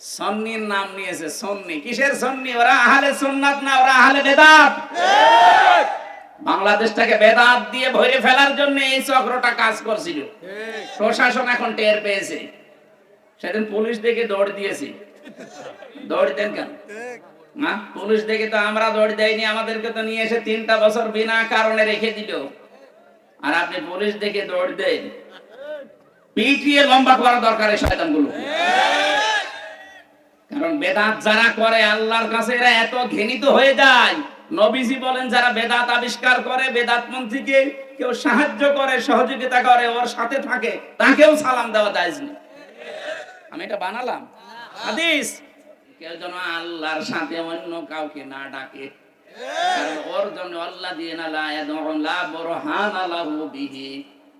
সন্নির নাম নিয়েছে সন্নি। কিসের সন্নি? ওরা আহলে সুন্নাত না ওরা আহলে বেদাত? বাংলাদেশটাকে বেদাত দিয়ে ভরে ফেলার জন্য এই চক্রটা কাজ করছিল। প্রশাসন এখন টের পেয়েছে। সেদিন পুলিশ দেখে দৌড় দিয়েছি। দৌড় দেন কেন? না পুলিশ দেখে তো আমরা দৌড় দেয়নি আমাদেরকে তো নিয়ে এসে তিনটা বছর বিনা কারণে রেখে দিল। আর আপনি পুলিশ দেখে দৌড় দেন। পিটিয়ে লম্বা করা দরকার এই শয়তানগুলো কারণ বেদাত যারা করে, আল্লাহর কাছে এরা এত ঘৃণিত হয়ে যায়। নবীজি বলেন, যারা বেদাত আবিষ্কার করে, বেদাত পন্থীকে কেউ সাহায্য করে, সহযোগিতা করে, ওর সাথে থাকে, তাকেও সালাম দেওয়া যায় আমি এটা বানালাম? হাদিস? কেউ যেন আল্লাহর সাথে অন্য কাউকে না ডাকে। ওর জন্য আল্লাহ দিয়ে না, লা বুরহানা বিহি।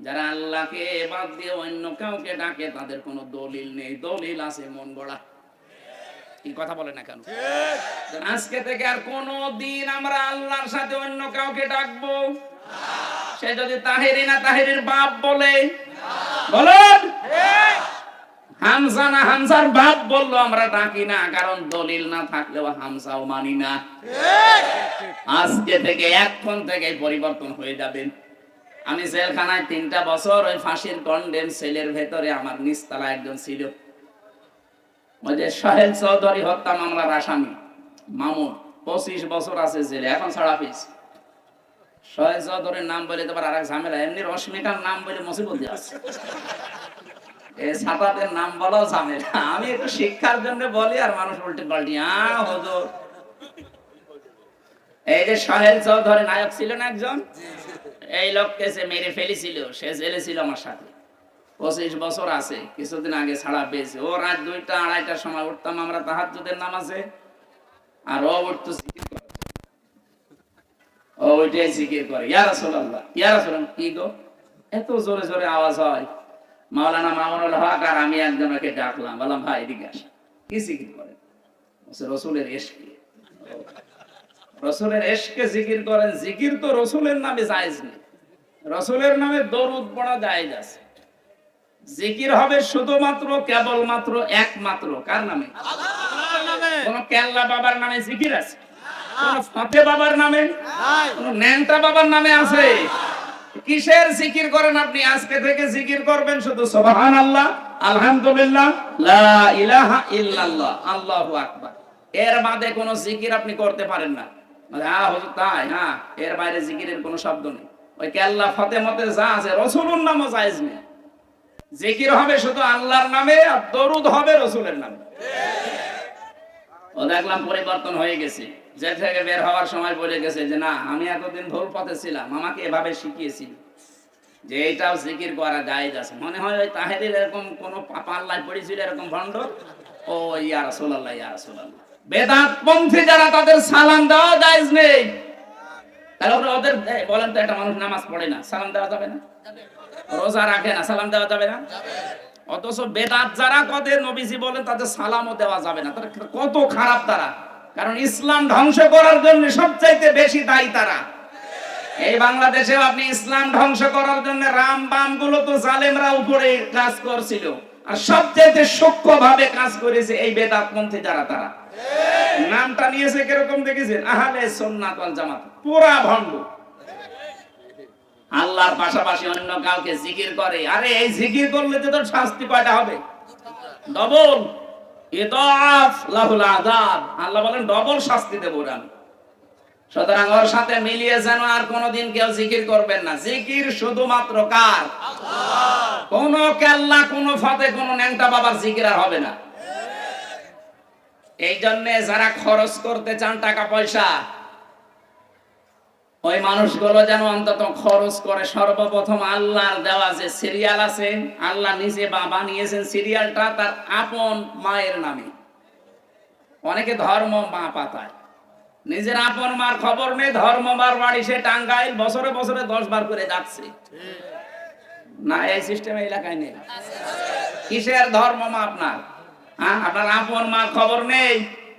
যারা আল্লাহকে বাদ দিয়ে অন্য কাউকে ডাকে, তাদের কোনো দলিল নেই। দলিল আছে মন গড়া। এই কথা বলে না কেন? আজকে থেকে আর কোন দিন আমরা আল্লাহর সাথে অন্য কাউকে ডাকবো? সে যদি তাহেরি না তাহেরির বাপ বলে বলুন। হামজা না হামজার বাপ বলল আমরা ডাকি না কারণ দলিল না থাকলেও হামজাও মানি না। আজকে থেকে এখন থেকে পরিবর্তন হয়ে যাবেন আমি জেলখানায় তিনটা বছর ওই ফাঁসির কন্ডেম সেলের ভেতরে আমার নিস্তালা একজন ছিল। ওই যে সোহেল চৌধুরী হত্যা মামলার আসামি মামুন পঁচিশ বছর আছে জেলে এখন ছাড়া পিস সোহেল চৌধুরীর নাম বলে তোমার আর এক ঝামেলা এমনি রশ্মিকার নাম বলে মুসিবত আছে। এই ছাতাদের নাম বলাও ঝামেলা। আমি একটু শিক্ষার জন্য বলি আর মানুষ উল্টে পাল্টি আহ হজুর। এই যে সোহেল চৌধুরী নায়ক ছিলেন একজন? এই লোককে সে মেরে ফেলেছিল সে জেলে ছিল আমার সাথে। পঁচিশ বছর আছে কিছুদিন আগে ছাড়া পেয়েছে। ও রাত দুইটা আড়াইটার সময় উঠতাম আমরা আর ও উঠতো জিকির আমি একজনকে ডাকলাম বললাম ভাই এদিকে কি জিকির করে? বলছে, রসুলের এশকে। রসুলের জিকির করেন জিকির তো রসুলের নামে জায়েজ নেই। রসুলের নামে দরুদ পড়া জায়েজ আছে। জিকির হবে শুধুমাত্র কেবলমাত্র একমাত্র। কার নামে? কোন কেল্লা বাবার নামে জিকির আছে? কোন ফাতে বাবার নামে? কোন ন্যাংটা বাবার নামে আছে? কিসের জিকির করেন আপনি? আজকে থেকে জিকির করবেন শুধু সুবহান আল্লাহ আলহামদুলিল্লাহ লা ইলাহা ইল্লাল্লাহ আল্লাহু আকবার। এর বাদে কোনো জিকির আপনি করতে পারেন না। মানে, হুজুর তাই? হ্যাঁ এর বাইরে জিকিরের কোনো শব্দ নেই। ওই কেল্লা ফতে মতে যা আছে রসুলুর নামও জায়েজ নেই। জিকির হবে শুধু আল্লাহর নামে আর দরুদ হবে রসুলের নামে। ও দেখলাম পরিবর্তন হয়ে গেছে। যে থেকে বের হওয়ার সময় বলে গেছে যে, না, আমি এতদিন ভুল পথে ছিলাম, আমাকে এভাবে শিখিয়েছিল। যে এইটাও জিকির করা যায় আছে। মনে হয় ওই তাহেরের এরকম কোন পাল্লায় পড়েছিল, এরকম ভণ্ড? ও, ইয়া রাসূলুল্লাহ ইয়া রাসূলুল্লাহ। বেদাত পন্থী যারা তাদের সালাম দেওয়া জায়েজ নেই। তাহলে ওদের বলেন তো, একটা মানুষ নামাজ পড়ে না, সালাম দেওয়া যাবে না? রোজা রাখে না, সালাম দেওয়া যাবে না? অথচ বেদাত যারা কদের নবীজি বলেন তাদের সালামও দেওয়া যাবে না। তারা কত খারাপ তারা। কারণ ইসলাম ধ্বংস করার জন্য সবচাইতে বেশি দায়ী তারা। এই বাংলাদেশেও আপনি ইসলাম ধ্বংস করার জন্য রাম বামগুলো তো জালেমরা উপরে কাজ করছিল। আর সবচাইতে সূক্ষ্ম ভাবে কাজ করেছে এই বেদাত পন্থী যারা তারা। নামটা নিয়েছে কীরকম দেখেছেন? আহলে ওয়াল জামাত। পুরা ভণ্ড। আল্লাহর পাশাপাশি অন্য কাউকে জিকির করে। আরে এই জিকির করলে তো তোর শাস্তি কয়টা হবে। ডবল। লাহুল আযাব। আল্লাহ বলেন ডবল শাস্তি দেব ওরা। সুতরাং ওর সাথে মিলিয়ে যেন আর কোনোদিন কেউ জিকির করবেন না। জিকির শুধুমাত্র কার? কোন কেল্লা কোন ফাতে কোন ন্যাংটা বাবার জিকির আর হবে না। এই জন্য যারা খরচ করতে চান টাকা পয়সা ওই মানুষগুলো যেন অন্তত খরচ করে সর্বপ্রথম আল্লাহর দেওয়া যে সিরিয়াল আছে, আল্লাহ নিজে বা বানিয়েছেন সিরিয়ালটা তার আপন মায়ের নামে। অনেকে ধর্ম মা পাতায়। নিজের আপন মার খবর নেই, ধর্ম মার বাড়ি সে টাঙ্গাইল বছরে বছরে দশ বার করে যাচ্ছে। না, এই সিস্টেম এলাকায় নেই। কিসের ধর্ম মা আপনার? হ্যাঁ আপনার আপন মার খবর নেই।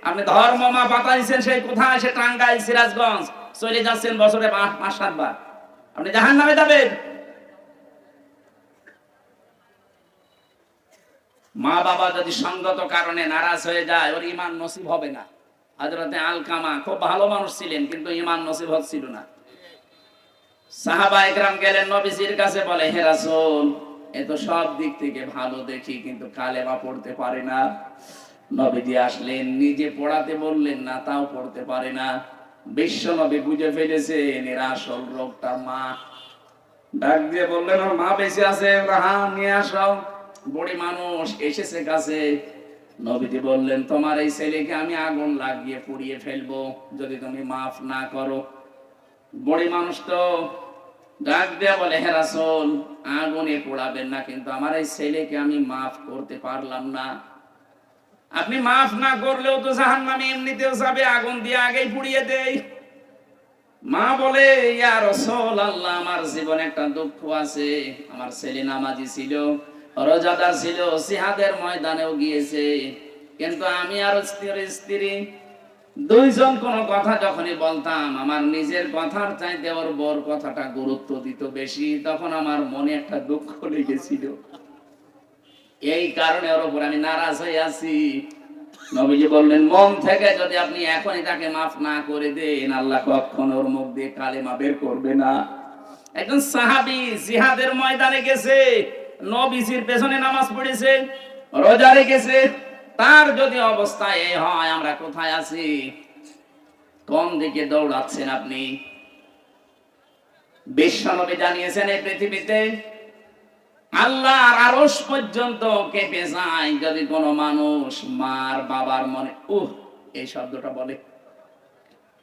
আপনি ধর্ম মা পাতাইছেন, সেই কোথায়? সে টাঙ্গাইল, সিরাজগঞ্জ। চলে যাচ্ছেন বছরে পাঁচ সাতবার আপনি জাহান নামে যাবেন। মা বাবা যদি সঙ্গত কারণে নারাজ হয়ে যায়, ওর ইমান নসিব হবে না। হাজরতে আলকামা খুব ভালো মানুষ ছিলেন, কিন্তু ইমান নসিব হচ্ছিল না। সাহাবা একরাম গেলেন, নবীজির কাছে বলে এ তো সব দিক থেকে ভালো দেখি, কিন্তু কালেমা পড়তে পারে না। নবীজি আসলেন, নিজে পড়াতে বললেন না, তাও পড়তে পারে না। বিশ্ব নবী বুঝে ফেলেছেন, এর রোগটা মা। ডাক দিয়ে বললেন মা বেঁচে আছে হ্যাঁ নিয়ে আসো। বড়ি মানুষ এসেছে কাছে। নবীজি বললেন, তোমার এই ছেলেকে আমি আগুন লাগিয়ে পুড়িয়ে ফেলব, যদি তুমি মাফ না করো। বড়ি মানুষ তো ডাক দেয়া বলে, হে রাসূল, আগুনে পোড়াবেন না, কিন্তু আমার এই ছেলেকে আমি মাফ করতে পারলাম না। আপনি মাফ না করলেও তো জাহান্নামে এমনিতেও যাবে, আগুন দিয়ে আগেই পুড়িয়ে দেয় মা বলে, ইয়া রসল আল্লাহ আমার জীবনে একটা দুঃখ আছে। আমার ছেলে নামাজি ছিল, রোজাদার ছিল সিহাদের ময়দানেও গিয়েছে। কিন্তু আমি আর স্ত্রী স্ত্রী, দুইজন কোন কথা যখনই বলতাম, আমার নিজের কথার চাইতে ওর বর কথাটা গুরুত্ব দিত বেশি, তখন আমার মনে একটা দুঃখ লেগেছিল। এই কারণে ওর উপর আমি নারাজ হয়ে আছি। নবীজি বললেন, মন থেকে যদি আপনি এখনই তাকে মাফ না করে দেন, আল্লাহ কখন ওর মুখ দিয়ে কালেমা বের করবে না। একজন সাহাবি জিহাদের ময়দানে গেছে, নবীজির পেছনে নামাজ পড়েছে, রোজা রেখেছে। তার যদি অবস্থা এই হয়, আমরা কোথায় আছি? কোন দিকে দৌড়াচ্ছেন আপনি? বিশ্বনবী জানিয়েছেন এই পৃথিবীতে আল্লাহর আরশ পর্যন্ত কেঁপে যায় যদি কোনো মানুষ মার বাবার মনে উহ এই শব্দটা বলে।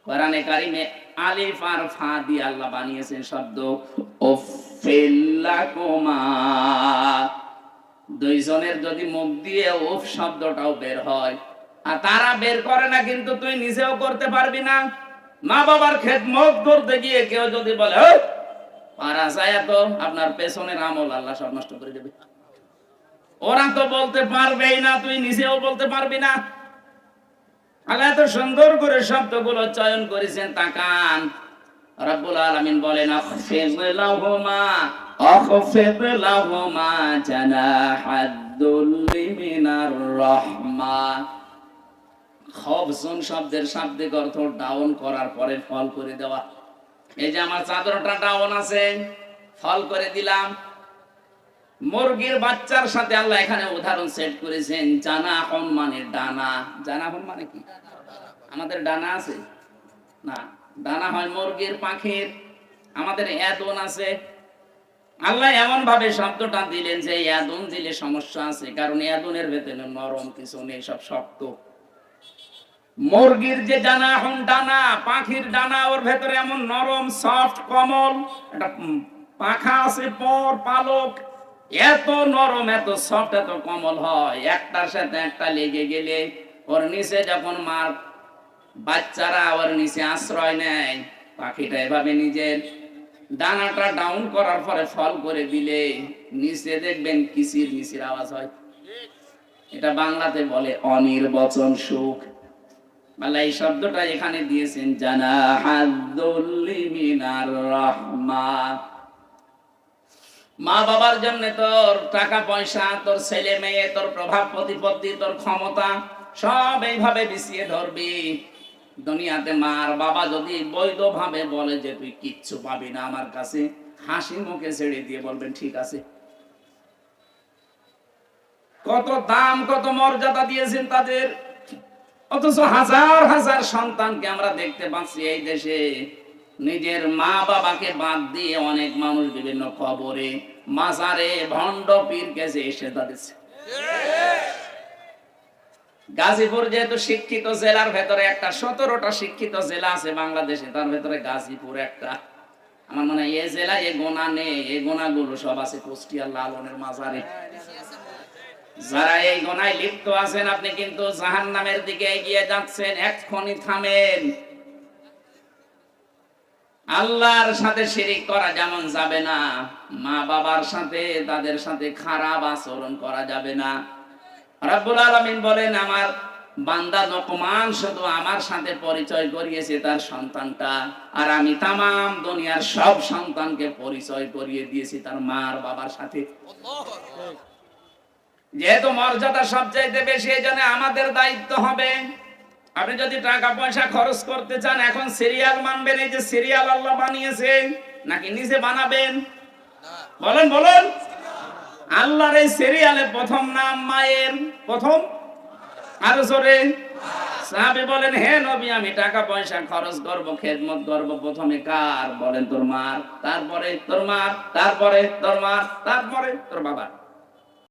কোরআনে কারিমে আলিফ আর ফা দিয়ে আল্লাহ বানিয়েছেন শব্দ ওফিল্লাকুমা দুইজনের যদি মুখ দিয়ে উফ শব্দটাও বের হয় আর তারা বের করে না কিন্তু তুই নিজেও করতে পারবি না। মা বাবার খেত খেদমত করতে গিয়ে কেউ যদি বলে "ওই, আপনার পেছনের আমল আল্লাহ সব নষ্ট করে দেবে। ওরা তো বলতে পারবেই না, তুই নিজেও বলতে পারবি না। আল্লাহ এত সুন্দর করে শব্দগুলো চয়ন করেছেন তাকান। শব্দের শাব্দিক অর্থ ডাউন করার পরে ফল করে দেওয়া। এই যে আমার চাদরটা ডাউন আছে, ফল করে দিলাম। মুরগির বাচ্চার সাথে আল্লাহ এখানে উদাহরণ সেট করেছেন, জানা হন মানে ডানা। জানা হন মানে কি? আমাদের ডানা আছে? না, ডানা হয় মুরগির পাখির। আমাদের এদন আছে। আল্লাহ এমন ভাবে শব্দটা দিলেন যে এদন দিলে সমস্যা আছে, কারণ এদনের ভেতরে নরম কিছু নেই, সব শক্ত। মুরগির যে ডানা, এখন ডানা, পাখির ডানা, ওর ভেতরে এমন নরম সফট কমল, একটা পাখা আছে, পর, পালক, এত নরম, এত সফট এত কমল হয়। একটার সাথে একটা লেগে গেলে, ওর নিচে যখন মার বাচ্চারা ওর নিচে আশ্রয় নেয়, পাখিটা এভাবে নিজের ডানাটা ডাউন করার পরে ফল করে দিলে, নিচে দেখবেন কিসির মিসির আওয়াজ হয়। এটা বাংলাতে বলে অনির্বচন সুখ। আল্লাহ এই শব্দটা এখানে দিয়েছেন জানা মা বাবার জন্য তোর টাকা পয়সা, তোর ছেলে মেয়ে, তোর প্রভাব প্রতিপত্তি, তোর ক্ষমতা, সব এইভাবে বিছিয়ে ধরবি। দুনিয়াতে মার বাবা যদি বৈধ ভাবে বলে যে তুই কিচ্ছু পাবি না আমার কাছে, হাসি মুখে ছেড়ে দিয়ে বলবেন, ঠিক আছে। কত দাম, কত মর্যাদা দিয়েছেন তাদের। অথচ হাজার হাজার সন্তানকে আমরা দেখতে পাচ্ছি এই দেশে। নিজের মা বাবাকে বাদ দিয়ে অনেক মানুষ বিভিন্ন খবরে মাজারে, ভণ্ড পীর গেছে এসে দাঁড়িয়েছে। গাজীপুর যেহেতু শিক্ষিত জেলার ভেতরে একটা, সতেরোটা শিক্ষিত জেলা আছে বাংলাদেশে, তার ভেতরে গাজীপুর একটা। আমার মনে হয় এ জেলায় এ গোনা নেই এই গোনাগুলো সব আছে কুষ্টিয়া লালনের মাজারে। যারা এই গোনায় লিপ্ত আছেন, আপনি কিন্তু জাহান নামের দিকে এগিয়ে যাচ্ছেন। এক্ষুনি থামেন। আল্লাহর সাথে শিরিক করা যেমন যাবে না মা বাবার সাথে, তাদের সাথে খারাপ আচরণ করা যাবে না। রাব্বুল আলামিন বলেন, আমার বান্দা লোকমান শুধু আমার সাথে পরিচয় করিয়েছে তার সন্তানটা, আর আমি তামাম দুনিয়ার সব সন্তানকে পরিচয় করিয়ে দিয়েছি তার মার বাবার সাথে যেহেতু মর্যাদা সবচাইতে বেশি এই জন্য আমাদের দায়িত্ব হবে। আপনি যদি টাকা পয়সা খরচ করতে চান, এখন সিরিয়াল মানবেন, এই যে সিরিয়াল আল্লাহ বানিয়েছে নাকি নিজে বানাবেন? বলেন বলেন। আল্লাহর এই সিরিয়ালে প্রথম নাম মায়ের, প্রথম? আরও জোরে। সাহাবি বলেন, হে নবী, আমি টাকা পয়সা খরচ করব, খেদমত করব, প্রথমে কার? বলেন, তোর মার, তারপরে তোর মার, তারপরে তোর মার, তারপরে তোর বাবার।